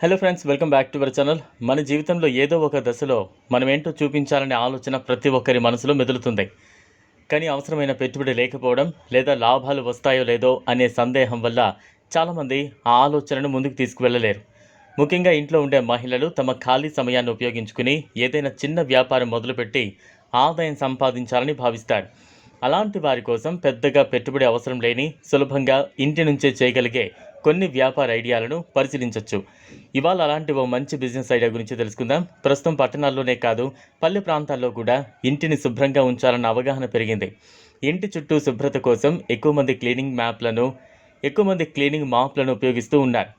Hello friends welcome back to our channel మన జీవితంలో ఏదో ఒక దశలో మనం ఏంటో చూపించాలనే ఆలోచన ప్రతి ఒక్కరి మనసులో మెదులుతుంది. కానీ అవసరమైన పెట్టుబడి లేకపోవడం లేదా లాభాలు వస్తాయో లేదో అనే సందేహం వల్ల చాలామంది ఆ ఆలోచనను ముందుకు తీసుకువెళ్ళలేరు. ముఖ్యంగా ఇంట్లో ఉండే మహిళలు తమ ఖాళీ సమయాన్ని ఉపయోగించుకుని ఏదైనా చిన్న వ్యాపారం మొదలుపెట్టి ఆదాయం సంపాదించాలని భావిస్తారు. అలాంటి వారి కోసం పెద్దగా పెట్టుబడి అవసరం లేని సులభంగా ఇంటి నుంచే చేయగలిగే కొన్ని వ్యాపార ఐడియాలను పరిశీలించవచ్చు ఇవాళ అలాంటి ఓ మంచి బిజినెస్ ఐడియా గురించి తెలుసుకుందాం. ప్రస్తుతం పట్టణాల్లోనే కాదు పల్లె ప్రాంతాల్లో కూడా ఇంటిని శుభ్రంగా ఉంచాలన్న అవగాహన పెరిగింది. ఇంటి చుట్టూ శుభ్రత కోసం ఎక్కువ మంది క్లీనింగ్ మ్యాప్లను ఎక్కువ మంది క్లీనింగ్ మాప్లను ఉపయోగిస్తూ ఉన్నారు.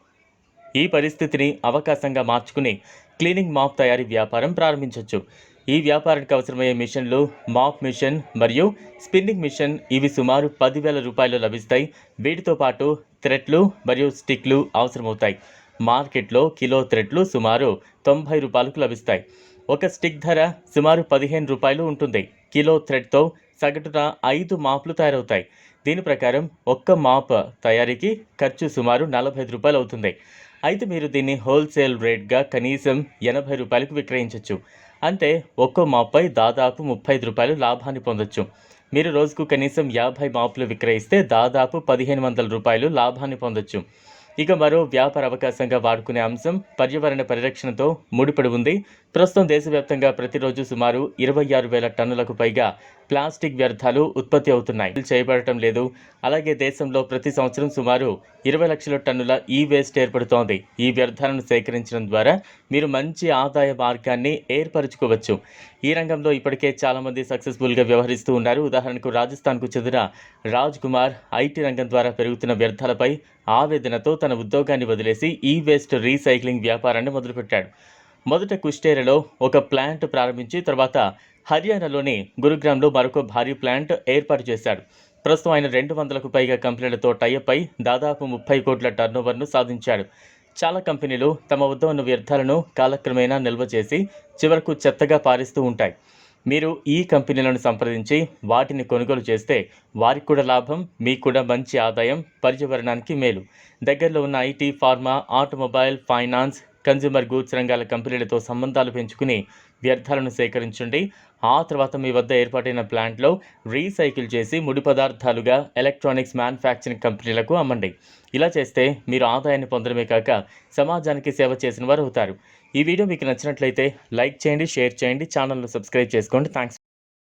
ఈ పరిస్థితిని అవకాశంగా మార్చుకుని క్లీనింగ్ మాప్ తయారీ వ్యాపారం ప్రారంభించవచ్చు ఈ వ్యాపారానికి అవసరమయ్యే మిషన్లు మాప్ మిషన్ మరియు స్పిన్నింగ్ మిషన్ ఇవి సుమారు పదివేల రూపాయలు లభిస్తాయి. వీటితో పాటు థ్రెడ్లు మరియు స్టిక్లు అవసరమవుతాయి. మార్కెట్లో కిలో థ్రెడ్లు సుమారు తొంభై రూపాయలకు లభిస్తాయి. ఒక స్టిక్ ధర సుమారు పదిహేను రూపాయలు ఉంటుంది. కిలో థ్రెడ్తో సగటున ఐదు మాప్లు తయారవుతాయి. దీని ప్రకారం ఒక్క మాప్ తయారీకి ఖర్చు సుమారు నలభై ఐదు రూపాయలు అవుతుంది. అయితే మీరు దీన్ని హోల్సేల్ రేట్గా కనీసం ఎనభై రూపాయలకు విక్రయించవచ్చు అంటే ఒక్కో మాప్పై దాదాపు ముప్పై ఐదు రూపాయలు లాభాన్ని పొందొచ్చు. మీరు రోజుకు కనీసం యాభై మాపులు విక్రయిస్తే దాదాపు పదిహేను వందల రూపాయలు లాభాన్ని పొందొచ్చు. ఇక మరో వ్యాపార అవకాశంగా వాడుకునే అంశం పర్యావరణ పరిరక్షణతో ముడిపడి ఉంది. ప్రస్తుతం దేశవ్యాప్తంగా ప్రతిరోజు సుమారు ఇరవై ఆరు వేల టన్నులకు పైగా ప్లాస్టిక్ వ్యర్థాలు ఉత్పత్తి అవుతున్నాయి. చేయబడటం లేదు. అలాగే దేశంలో ప్రతి సంవత్సరం సుమారు ఇరవై లక్షల టన్నుల ఈ వేస్ట్ ఏర్పడుతోంది. ఈ వ్యర్థాలను సేకరించడం ద్వారా మీరు మంచి ఆదాయ మార్గాన్ని ఏర్పరచుకోవచ్చు. ఈ రంగంలో ఇప్పటికే చాలామంది సక్సెస్ఫుల్గా వ్యవహరిస్తూ ఉన్నారు. ఉదాహరణకు రాజస్థాన్కు చెందిన రాజ్ కుమార్ ఐటీ రంగం ద్వారా పెరుగుతున్న వ్యర్థాలపై ఆవేదనతో తన ఉద్యోగాన్ని వదిలేసి ఈ వేస్ట్ రీసైక్లింగ్ వ్యాపారాన్ని మొదలుపెట్టాడు. మొదట కుష్టేరలో ఒక ప్లాంట్ ప్రారంభించి తర్వాత హర్యానాలోని గురుగ్రామ్లో మరొక భారీ ప్లాంట్ ఏర్పాటు చేశాడు. ప్రస్తుతం ఆయన రెండు వందలకు పైగా కంపెనీలతో టైఅప్ అయి దాదాపు ముప్పై కోట్ల టర్నోవర్ను సాధించాడు. చాలా కంపెనీలు తమ వద్ద ఉన్న వ్యర్థాలను కాలక్రమేణా నిల్వ చేసి చివరకు చెత్తగా పారిస్తూ ఉంటాయి. మీరు ఈ కంపెనీలను సంప్రదించి వాటిని కొనుగోలు చేస్తే వారికి కూడా లాభం మీకు కూడా మంచి ఆదాయం పర్యావరణానికి మేలు. దగ్గరలో ఉన్న IT pharma automobile finance consumer goods రంగాల కంపెనీలతో సంబంధాలు పెంచుకుని వ్యర్థాలను సేకరించండి ఆ తర్వాత మీ వద్ద ఏర్పాటైన ప్లాంట్లో రీసైకిల్ చేసి ముడి పదార్థాలుగా ఎలక్ట్రానిక్స్ మ్యానుఫ్యాక్చరింగ్ కంపెనీలకు అమ్మండి. ఇలా చేస్తే మీరు ఆదాయాన్ని పొందడమే కాక సమాజానికి సేవ చేసిన వారు అవుతారు. ఈ వీడియో మీకు నచ్చినట్లయితే లైక్ చేయండి షేర్ చేయండి ఛానల్ను సబ్స్క్రైబ్ చేసుకోండి. థ్యాంక్స్